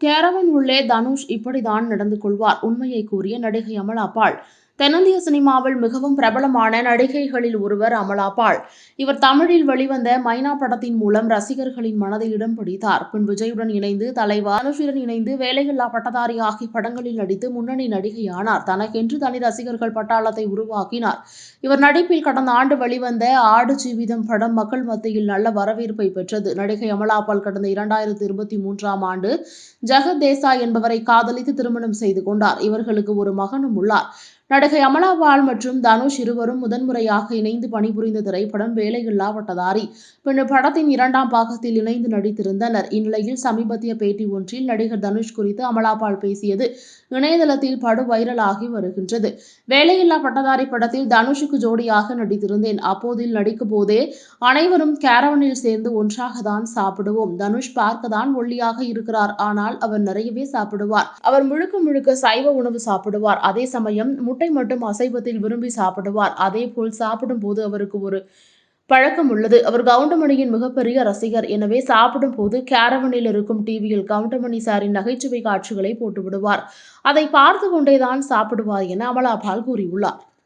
Caravan உள்ளே தனுஷ் இப்படிதான் நடந்து கொள்வார் உண்மையை கூறிய நடிகை அமலாபால் தென்னிந்திய சினிமாவில் மிகவும் பிரபலமான நடிகைகளில் ஒருவர் அமலா பால். இவர் தமிழில் வெளிவந்த மைனா படத்தின் மூலம் ரசிகர்களின் மனதை இடம் பிடித்தார். பின் விஜயுடன் இணைந்து தலைவா அனுஷுடன் இணைந்து வேலையில்லா பட்டதாரி ஆகிய படங்களில் நடித்து முன்னணி நடிகையானார். தனக்கென்று தனி ரசிகர்கள் பட்டாளத்தை உருவாக்கினார். இவர் நடிப்பில் கடந்த ஆண்டு வெளிவந்த ஆடு ஜீவிதம் படம் மக்கள் மத்தியில் நல்ல வரவேற்பை பெற்றது. நடிகை அமலாபால் கடந்த இரண்டாயிரத்தி இருபத்தி மூன்றாம் ஆண்டு ஜெகத் தேசாய் என்பவரை காதலித்து திருமணம் செய்து கொண்டார். இவர்களுக்கு ஒரு மகனும் உள்ளார். நடிகை அமலாபால் மற்றும் தனுஷ் இருவரும் முதன்முறையாக இணைந்து பணிபுரிந்த திரைப்படம் வேலையில்லா பட்டதாரி பின்னர் படத்தின் இரண்டாம் பாகத்தில் இணைந்து நடித்திருந்தனர். இந்நிலையில் சமீபத்திய பேட்டி ஒன்றில் நடிகர் தனுஷ் குறித்து அமலாபால் பேசியது இணையதளத்தில் படு வைரலாகி வருகின்றது. வேலையில்லா பட்டதாரி படத்தில் தனுஷுக்கு ஜோடியாக நடித்திருந்தேன். அப்போதில் நடிக்கும் போதே அனைவரும் கேரவனில் சேர்ந்து ஒன்றாக தான் சாப்பிடுவோம். தனுஷ் பார்க்க தான் ஒல்லியாக இருக்கிறார். ஆனால் அவர் நிறையவே சாப்பிடுவார். அவர் முழுக்க முழுக்க சைவ உணவு சாப்பிடுவார். அதே சமயம் முட்டை முட்டை மட்டும் அசைவத்தில் விரும்பி சாப்பிடுவார். அதே போல் சாப்பிடும் போது அவருக்கு ஒரு பழக்கம் உள்ளது. அவர் கவுண்டமணியின் மிகப்பெரிய ரசிகர். எனவே சாப்பிடும் போது கேரவனில் இருக்கும் டிவியில் கவுண்டமணி சாரின் நகைச்சுவை காட்சிகளை போட்டு விடுவார் அதை பார்த்து கொண்டேதான் சாப்பிடுவார் என அமலாபால் கூறியுள்ளார்.